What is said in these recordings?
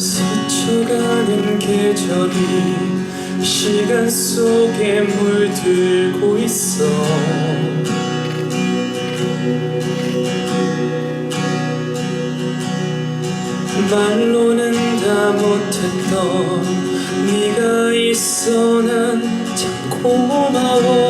스쳐가는 계절이 시간 속에 물들고 있어. 말로는 다 못했던 네가 있어. 난 참 고마워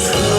true.